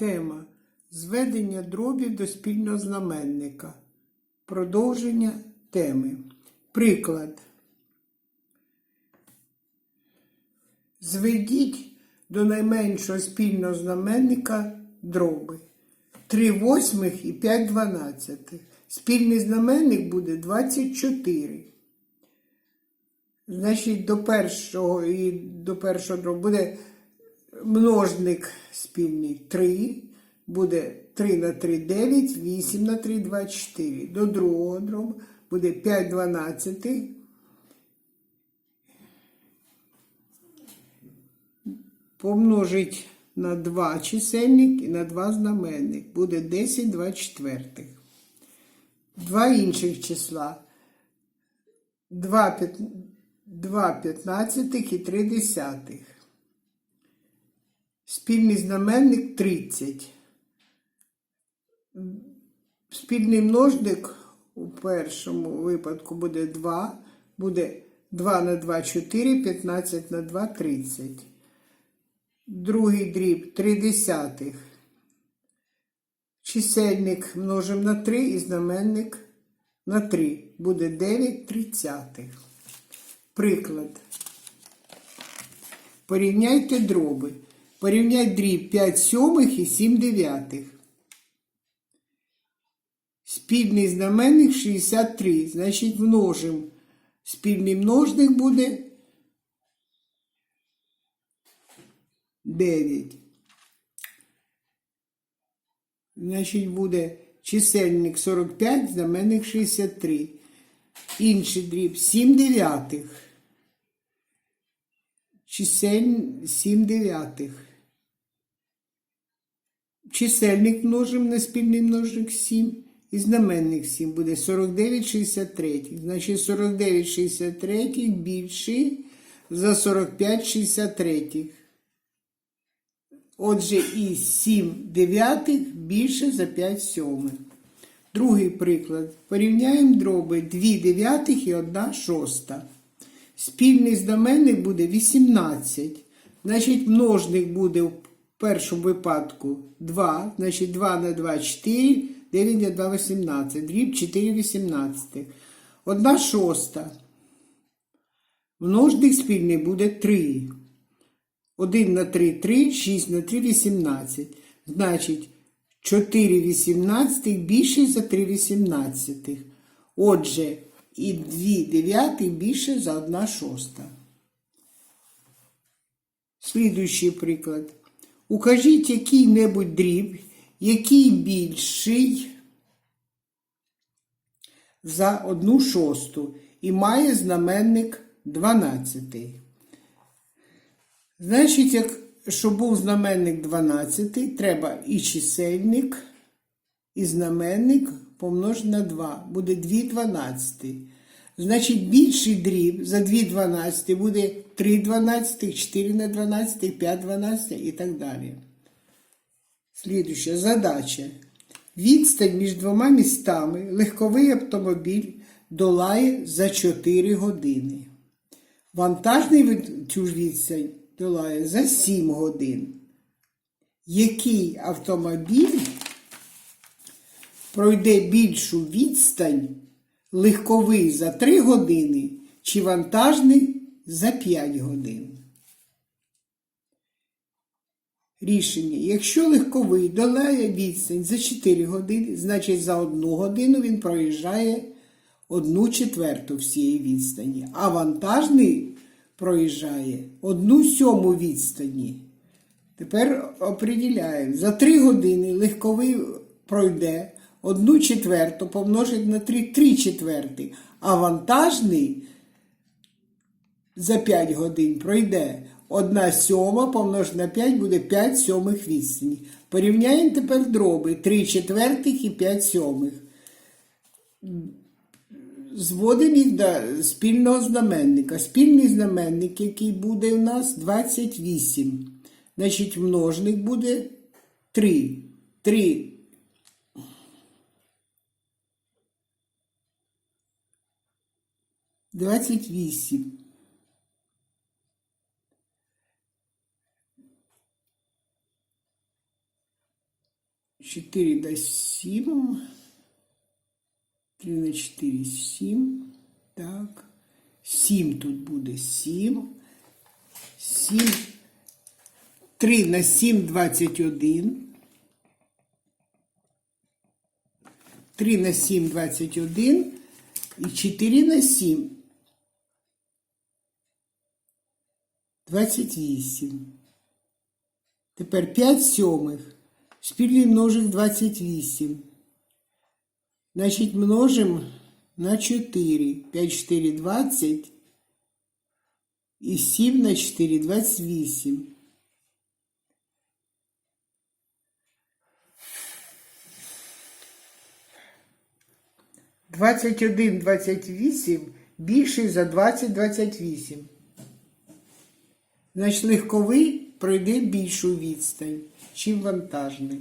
Тема Зведення дробів до спільного знаменника. Продовження теми. Приклад. Зведіть до найменшого спільного знаменника дроби. 3 восьмих і 5 дванадцятих. Спільний знаменник буде 24. Значить, до першого і до першого дробу буде множник спільний 3, буде 3 на 3 9, 8 на 3 24. До другого дробу буде 5 дванадцятих. Помножить на 2 чисельник і на 2 знаменник. Буде 10 24. Два інших числа. 2, 5, 2 п'ятнадцятих і 3 десятих. Спільний знаменник 30. Спільний множник у першому випадку буде 2. Буде 2 на 2 4, 15 на 2 30. Другий дріб 3 десятих. Чисельник множимо на 3 і знаменник на 3. Буде 9 тридцятих. Приклад. Порівняйте дроби. Порівняй дріб 5 сьомих і 7 дев'ятих. Спільний знаменник 63. Значить, множимо. Спільний множник буде 9. Значить, буде чисельник 45, знаменник 63. Інший дріб 7 дев'ятих. Чисель 7 дев'ятих. Чисельник множимо на спільний множник 7 і знаменник 7 буде 49 63. Значить 49 63 більший за 45 63. Отже, і 7 дев'ятих більше за 5 сьомих. Другий приклад. Порівняємо дроби 2 дев'ятих і 1 шоста. Спільний знаменник буде 18. Значить, множник буде першому випадку 2. Значить, 2 на 2 4, 9 на 2 18. Дріб 4 18. 1 шоста. Множник спільний буде 3. 1 на 3 3, 6 на 3 18. Значить, 4 18 більше за 3 18. Отже, і 2 дев'ятих більше за 1 шоста. Слідуючий приклад. Укажіть який-небудь дріб, який більший за 1 шосту і має знаменник 12. Значить, як, щоб був знаменник 12, треба і чисельник, і знаменник помножити на 2. Буде 2 12. Значить, більший дріб за 2 12 буде 3 12, 4 на 12, 5 12 і так далі. Слідуща задача. Відстань між двома містами легковий автомобіль долає за 4 години. Вантажний цю ж відстань долає за 7 годин. Який автомобіль пройде більшу відстань легковий за 3 години чи вантажний за 5 годин? Рішення. Якщо легковий долає відстань за 4 години, значить за 1 годину він проїжджає 1 четверту всієї відстані, а вантажний проїжджає 1 сьому відстані. Тепер определяємо. За 3 години легковий пройде 1 четверту помножить на 3 3 четверти, а вантажний за 5 годин пройде 1 сьома помножить на 5 буде 5 сьомих відстані. Порівняємо тепер дроби 3 четвертих і 5 сьомих. Зводимо їх до спільного знаменника. Спільний знаменник, який буде у нас 28. Значить, множник буде 3. 3 28. 4 дасть 7. 3 на 4 7. Так. 7 тут буде 7. 7. 3 на 7 21. 3 на 7 21. І 4 на 7 28. Тепер 5 сьомих. Спільний множик 28. Значить, множимо на 4. 5, 4, 20. І 7 на 4, 28. Двадцять один, двадцять вісім більший за двадцять, двадцять вісім. Значить, легковий пройде більшу відстань, чим вантажний.